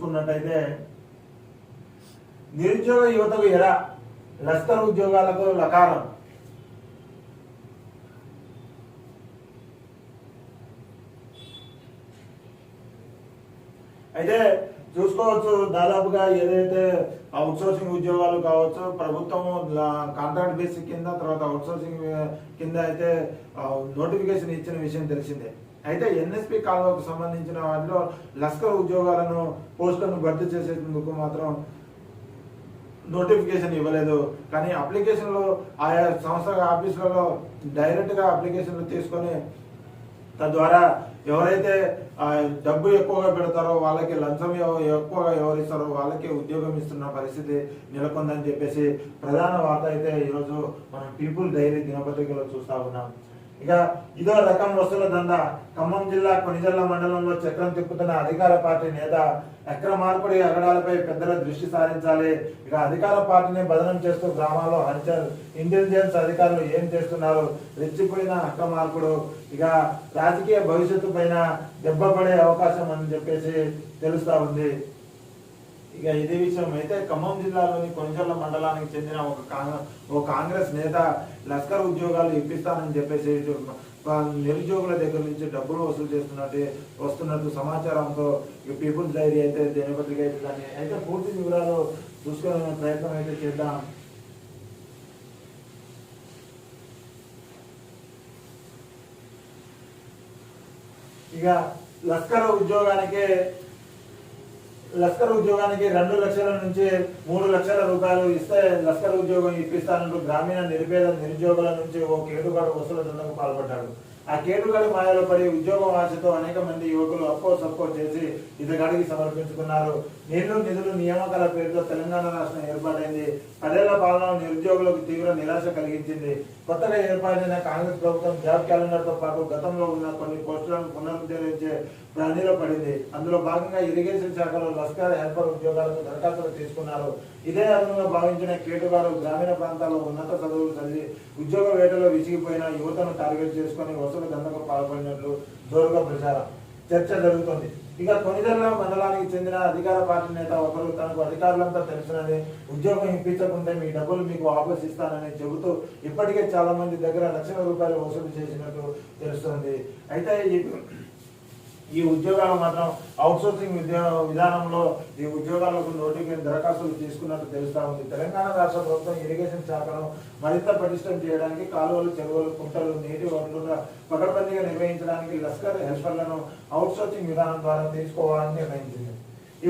చూసుకున్నట్టయితే నిరుద్యోగ యువతకు ఎలా లష్కర్ ఉద్యోగాలకు లకారం? అయితే చూసుకోవచ్చు దాదాపుగా ఏదైతే అవుట్సోర్సింగ్ ఉద్యోగాలు కావచ్చు ప్రభుత్వం కాంట్రాక్ట్ బేసిక్ కింద తర్వాత అవుట్సోర్సింగ్ కింద అయితే నోటిఫికేషన్ ఇచ్చిన విషయం తెలిసిందే. అయితే ఎన్ఎస్పి కాలువకు సంబంధించిన వాటిలో లష్కర్ ఉద్యోగాలను పోస్టులను భర్తీ చేసేందుకు మాత్రం నోటిఫికేషన్ ఇవ్వలేదు. కానీ అప్లికేషన్లు ఆయా సంస్థ ఆఫీసులలో డైరెక్ట్గా అప్లికేషన్లు తీసుకొని తద్వారా ఎవరైతే ఆ, డబ్బు ఎక్కువగా పెడతారో వాళ్ళకి లంచం ఎక్కువగా ఎవరిస్తారో వాళ్ళకి ఉద్యోగం ఇస్తున్న పరిస్థితి నెలకొందని చెప్పేసి ప్రధాన వార్త అయితే ఈరోజు మనం పీపుల్ డైరీ దినపత్రికలో చూస్తా ఉన్నాం. ఇక ఇదో రకం వస్తువుల దందా. ఖమ్మం జిల్లా కొనిజల్ల మండలంలో చక్రం తిప్పుతున్న అధికార పార్టీ నేత అక్రమ అగడాలపై పెద్దల దృష్టి సారించాలి. ఇక అధికార పార్టీని బదనం చేస్తూ గ్రామాల్లో హంచర్ ఇంటెలిజెన్స్ అధికారులు ఏం చేస్తున్నారు? రెచ్చిపోయిన అక్రమ మార్పుడు. ఇక రాజకీయ భవిష్యత్తు పైన దెబ్బ పడే అవకాశం అని చెప్పేసి తెలుస్తా ఉంది. ఇక ఇదే విషయం. అయితే ఖమ్మం జిల్లాలోని కొనిజల్ల మండలానికి చెందిన ఒక కాంగ్రెస్ ఒక కాంగ్రెస్ నేత లష్కర్ ఉద్యోగాలు ఇప్పిస్తానని చెప్పేసి నిరుద్యోగుల దగ్గర నుంచి డబ్బులు వసూలు చేస్తున్నట్టు వస్తున్నట్టు సమాచారంతో ఈ పీపుల్స్ డైరీ అయితే దినపత్రిక అయితే దాన్ని అయితే పూర్తి వివరాలు చూసుకునే ప్రయత్నం అయితే చేద్దాం. ఇక లష్కర్ ఉద్యోగానికి లష్కర్ ఉద్యోగానికి రెండు లక్షల నుంచి మూడు లక్షల రూపాయలు ఇస్తే లష్కర్ ఉద్యోగం ఇప్పిస్తానంటూ గ్రామీణ నిరుపేద నిరుద్యోగుల నుంచి ఓ కేటుగాడు వసూలు దండకు పాల్పడ్డాడు. ఆ కేటుగాడి మాయలో పడి ఉద్యోగం ఆశతో అనేక మంది యువకులు అప్పో సప్పో చేసి ఇతగాడికి సమర్పించుకున్నారు. నీళ్ళు నిధులు నియామకాల పేరుతో తెలంగాణ రాష్ట్రం ఏర్పాటైంది. పదేళ్ళ పాలన నిరుద్యోగులకు తీవ్ర నిరాశ కలిగించింది. కొత్తగా ఏర్పాటైన కాంగ్రెస్ ప్రభుత్వం జాబ్ క్యాలెండర్తో పాటు గతంలో ఉన్న కొన్ని పోస్టులను పునరుద్ధరించే ప్రాణిలో పడింది. అందులో భాగంగా ఇరిగేషన్ శాఖలో లస్కర్ హెల్పర్ ఉద్యోగాలకు దరఖాస్తులు తీసుకున్నారు. ఇదే అదనంగా భావించిన కేటుగారు గ్రామీణ ప్రాంతాల్లో ఉన్నత చదువులు చదివి ఉద్యోగ వేటలో విసిగిపోయిన యువతను టార్గెట్ చేసుకుని వసూలు దండకు పాల్పడినట్లు జోరుగా ప్రచారం చర్చ జరుగుతుంది. ఇక కొనిదెల్ల మండలానికి చెందిన అధికార పార్టీ నేత ఒకరు తనకు అధికారులంతా తెలుసునని ఉద్యోగం ఇప్పించకుంటే మీ డబ్బులు మీకు వాపస్ ఇస్తానని చెబుతూ ఇప్పటికే చాలా మంది దగ్గర లక్షల రూపాయలు వసూలు చేసినట్టు తెలుస్తుంది. అయితే ఈ ఉద్యోగాలు మాత్రం అవుట్సోర్సింగ్ విధానంలో ఈ ఉద్యోగాలకు నోటిఫికేషన్ దరఖాస్తులు తీసుకున్నట్టు తెలుస్తా ఉంది. తెలంగాణ రాష్ట్ర ప్రభుత్వం ఇరిగేషన్ శాఖను మరింత పటిష్టం చేయడానికి కాలువలు చెరువులు కుంటలు నీటి వనరుల పకడ్బందీగా నిర్వహించడానికి లష్కర్ హెల్పర్లను అవుట్సోర్సింగ్ విధానం ద్వారా తీసుకోవాలని నిర్ణయించింది.